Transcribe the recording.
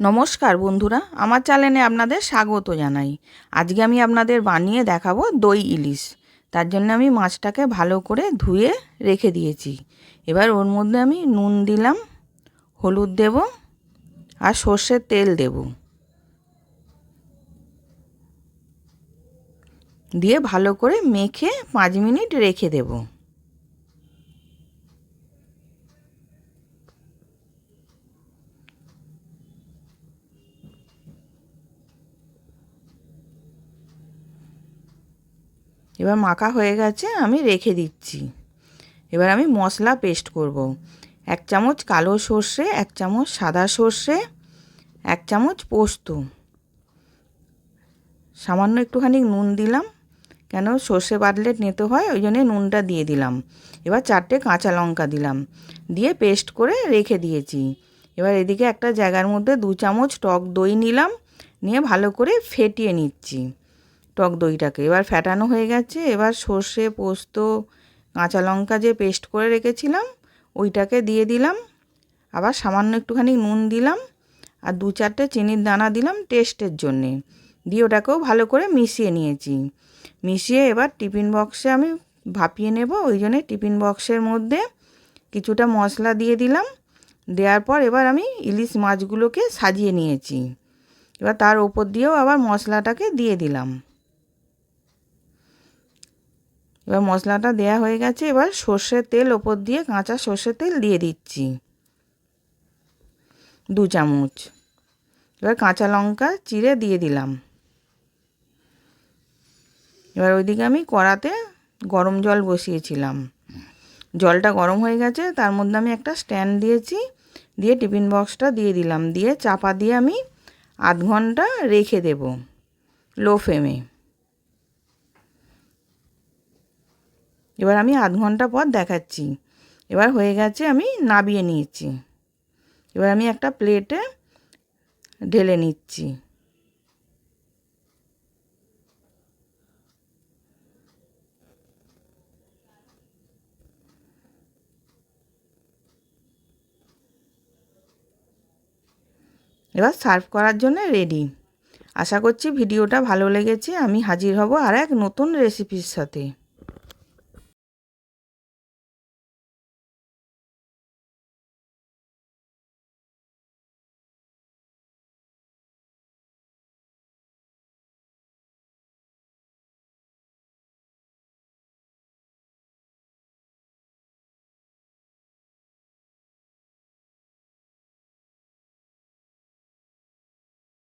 নমস্কার বন্ধুরা, আমার চ্যানেলে আপনাদের স্বাগত জানাই। আজকে আমি আপনাদের বানিয়ে দেখাবো দই ইলিশ। তার জন্য আমি মাছটাকে ভালো করে ধুয়ে রেখে দিয়েছি। এবার ওর মধ্যে আমি নুন দিলাম, হলুদ দেব আর সর্ষের তেল দেব। দিয়ে ভালো করে মেখে পাঁচ মিনিট রেখে দেবো। এবার মাখা হয়ে গেছে, আমি রেখে দিচ্ছি। এবার আমি মশলা পেস্ট করব। এক চামচ কালো সর্ষে, এক চামচ সাদা সর্ষে, এক চামচ পোস্ত। সামান্য একটুখানি নুন দিলাম, কেন সর্ষে বাটলে নিতে হয়, ওই জন্যে নুনটা দিয়ে দিলাম। এবার চারটে কাঁচা লঙ্কা দিলাম, দিয়ে পেস্ট করে রেখে দিয়েছি। এবার এদিকে একটা জায়গার মধ্যে দু চামচ টক দই নিলাম, নিয়ে ভালো করে ফেটিয়ে নিচ্ছি। টক দইটাকে। এবার ফ্যাটানো হয়ে গেছে। এবার সর্ষে, পোস্ত, কাঁচা লঙ্কা যে পেস্ট করে রেখেছিলাম, ওইটাকে দিয়ে দিলাম। আবার সামান্য একটুখানি নুন দিলাম আর দু চারটে চিনির দানা দিলাম টেস্টের জন্যে। দিয়ে ওটাকেও ভালো করে মিশিয়ে নিয়েছি। মিশিয়ে এবার টিফিন বক্সে আমি ভাপিয়ে নেব। ওই জন্যে টিফিন বক্সের মধ্যে কিছুটা মশলা দিয়ে দিলাম। দেওয়ার পর এবার আমি ইলিশ মাছগুলোকে সাজিয়ে নিয়েছি। এবার তার ওপর দিয়েও আবার মশলাটাকে দিয়ে দিলাম। এবার মশলাটা দেয়া হয়ে গেছে, এবার সর্ষের তেল ওপর দিয়ে কাঁচা সর্ষের তেল দিয়ে দিচ্ছি। দু চামচ। এবার কাঁচা লঙ্কা চিড়ে দিয়ে দিলাম। এবার ওইদিকে আমি কড়াতে গরম জল বসিয়েছিলাম। জলটা গরম হয়ে গেছে, তার মধ্যে আমি একটা স্ট্যান্ড দিয়েছি, দিয়ে টিফিন বক্সটা দিয়ে দিলাম। দিয়ে চাপা দিয়ে আমি আধ ঘণ্টা রেখে দেব, লো ফ্লেমে। এবার আমি আধ ঘণ্টা পর দেখাচ্ছি। এবার হয়ে গেছে আমি নাবিয়ে নিয়েছি। এবার আমি একটা প্লেটে ঢেলে নিচ্ছি। এবার সার্ভ করার জন্য রেডি। আশা করছি ভিডিওটা ভালো লেগেছে। আমি হাজির হব আর এক নতুন রেসিপির সাথে।